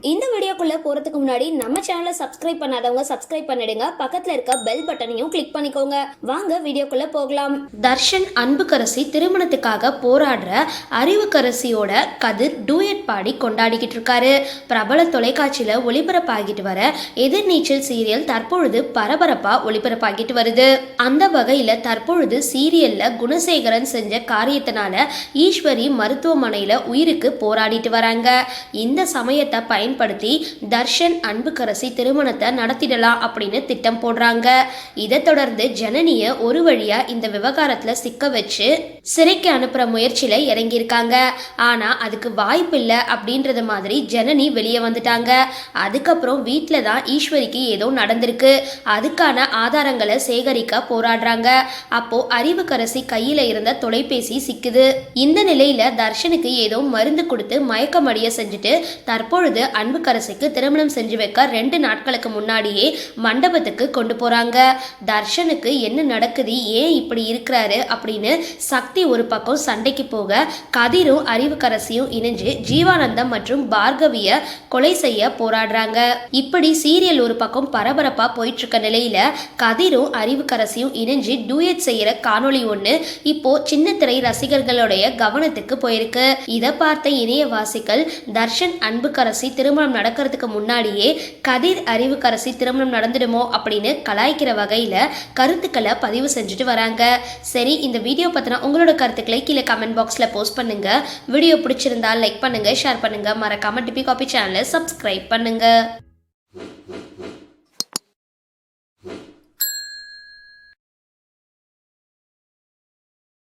இந்த வீடியோக்குள்ளே போகிறதுக்கு முன்னாடி நம்ம சேனலை சப்ஸ்கிரைப் பண்ணாதவங்க சப்ஸ்கிரைப் பண்ணிடுங்க. பக்கத்தில் இருக்க பெல் பட்டனையும் கிளிக் பண்ணிக்கோங்க. வாங்க வீடியோக்குள்ளே போகலாம். தர்ஷன் அன்புக்கரசி திருமணத்துக்காக போராடுற அறிவுக்கரசியோட கதிர் டூயட் பாடி கொண்டாடிக்கிட்டு இருக்காரு. பிரபல தொலைக்காட்சியில் ஒளிபரப்பாகிட்டு வர எதிர்நீச்சல் சீரியல் தற்பொழுது பரபரப்பாக ஒளிபரப்பாகிட்டு வருது. அந்த வகையில் தற்பொழுது சீரியல்ல குணசேகரன் செஞ்ச காரியத்தினால ஈஸ்வரி மருத்துவமனையில் உயிருக்கு போராடிட்டு வராங்க. இந்த சமயத்தை பயன்படுத்தி தர்ஷன் அன்புக்கரசி திருமணத்தை நடத்திடலாம் அப்படின்னு திட்டம் போடுறாங்க. இதை தொடர்ந்து ஜனனிய ஒரு வழியா இந்த விவகாரத்துல சிக்க வச்சு சிறைக்கு அனுப்புற முயற்சியில இறங்கியிருக்காங்க. ஆனா அதுக்கு வாய்ப்பு இல்லை அப்படின்றது மாதிரி ஜனனி வெளியே வந்துட்டாங்க. அதுக்கப்புறம் வீட்டில் தான் ஈஸ்வரிக்கு ஏதோ நடந்திருக்கு. அதுக்கான ஆதாரங்களை சேகரிக்க போராடுறாங்க. அப்போ அறிவுக்கரசி கையில இருந்த தொலைபேசி சிக்குது. இந்த நிலையில தர்ஷனுக்கு ஏதோ மருந்து கொடுத்து மயக்கமடைய செஞ்சுட்டு தற்பொழுது அன்புக்கரசிக்கு திருமணம் செஞ்சு வைக்க ரெண்டு நாட்களுக்கு முன்னாடியே மண்டபத்துக்கு கொண்டு போறாங்க. தர்ஷனுக்கு என்ன நடக்குது? ஏன் இப்படி இருக்கிறாரு? அப்படின்னு சக்தி ஒரு பக்கம் சண்டைக்கு போக கதிரும் அறிவுக்கரசியும் இணைஞ்சு ஜீவானந்தம் மற்றும் பார்கவிய கொலை செய்ய போராடுறாங்க. இப்படி சீரியல் ஒரு பக்கம் பரபரப்பா போயிட்டு இருக்க நிலையில கதிரும் அறிவுக்கரசியும் இணைஞ்சு டூயட் செய்யற காணொளி ஒண்ணு இப்போ சின்ன திரை ரசிகர்களுடைய கவனத்துக்கு போயிருக்கு. இதை பார்த்த இணையவாசிகள் தர்ஷன் அன்புக்கரசி திருமணம் நடக்கிறதுக்கு முன்னாடியே கதிர் அறிவுக்கரசி திருமணம் நடந்துடுமோ அப்படின்னு கலாய்க்கிற வகையில் கருத்துக்களை பதிவு செஞ்சுட்டு வராங்க. சரி இந்த வீடியோ பற்றின உங்களோட கருத்துக்களை கீழே கமெண்ட் பாக்ஸில் போஸ்ட் பண்ணுங்கள் வீடியோ பிடிச்சிருந்தா லைக் பண்ணுங்கள் ஷேர் பண்ணுங்கள் மறக்காமல் டிபி காபி சேனலை சப்ஸ்கிரைப் பண்ணுங்கள்